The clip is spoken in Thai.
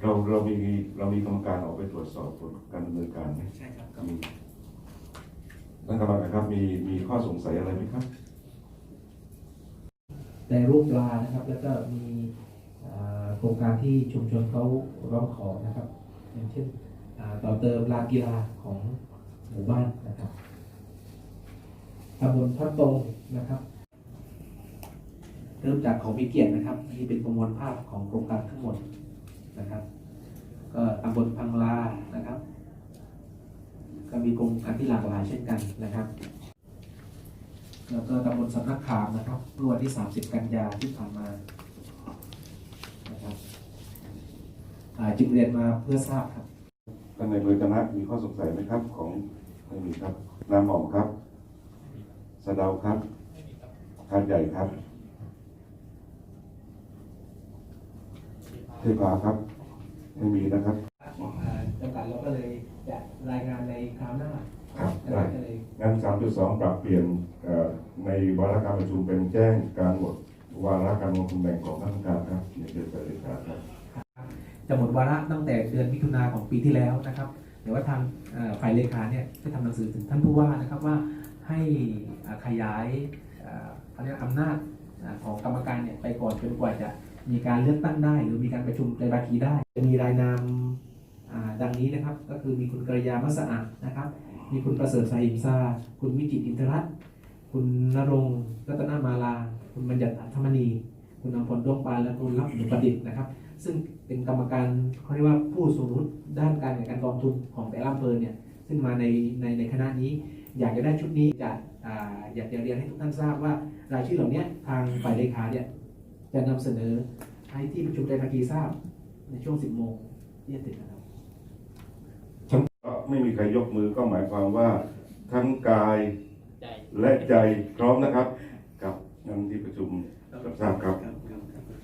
เรามีเรามีกรรมการออกไปตรวจสอบผลการดำเนินการไหมใช่ครับมีท่านกรรมการครับมีมีข้อสงสัยอะไรไหมครับ ในรูปปลานะครับ แล้วก็มีอ่าโครงการที่ชุมชนเขาร้องขอนะครับ อย่างเช่นอ่าต่อเติมลานกีฬาของหมู่บ้านนะครับตำบลพระตรงนะครับ เริ่มจากของมีเกียรตินะครับ นี่เป็นประมวลภาพของโครงการทั้งหมด นะครับ ก็ตำบลพังลานะครับ ก็มีโครงการที่หลากหลายเช่นกันนะครับ แล้วก็ตำบลสำนักขามนะครับเมื่อวันที่ 30 กันยาที่ผ่านมานะครับอ่าจึงเรียนมาเพื่อทราบครับท่านในบริคณะมีข้อสงสัยไหมครับของไม่มีครับน้ำหอมครับสะเดาครับคาดใหญ่ครับ เทพาครับ ไม่มีนะครับ จำกัดเราก็เลยจะรายงานในคราวหน้าครับนะได้ ก็เลยงั้น 3.2 ปรับเปลี่ยนเอ่อในวาระการประชุมเป็นแจ้งการหมดวาระการลงทุนแบ่งของท่านผู้การครับในเดือนกรกฎาคมครับ จะหมดวาระตั้งแต่เดือนมิถุนาของปีที่แล้วนะครับแต่ว่าทางเอ่อฝ่ายเลขาเนี่ยได้ทำหนังสือถึงท่านผู้ว่านะครับว่าให้อ่าขยายอ่าเขาเรียกอำนาจอ่าของกรรมการเนี่ยไปก่อนจนกว่าจะ มีการเลือกตั้งได้ หรือมีการประชุมในบาทีได้จะมีรายนามดังนี้นะครับ ก็คือมีคุณกระยามัสอาดนะครับ มีคุณประเสริฐสาหิมซา คุณวิจิตรอินทรัตน์คุณนรงค์รัตนามาลา คุณบัญญัติอัธมณีคุณอมพลดวงปานและคุณรับหนุประดิษฐ์นะครับ ซึ่งเป็นกรรมการเขาเรียกว่าผู้สูงรู้ด้านการแข่งขันกองทุนของแต่ละอำเภอเนี่ย ซึ่งมาในในในคณะนี้ อยากจะได้ชุดนี้จะอ่าอยากจะเรียนให้ทุกท่านทราบว่ารายชื่อเหล่านี้ทางฝ่ายเลขาเนี่ย จะนำเสนอให้ที่ประชุมไตรภาคีทราบในช่วง 10 โมงที่จะถึงนะครับก็ไม่มีใครยกมือก็หมายความว่าทั้งกายใจและใจพร้อมนะครับ กับงานที่ประชุมรับทราบครับครับครับครับ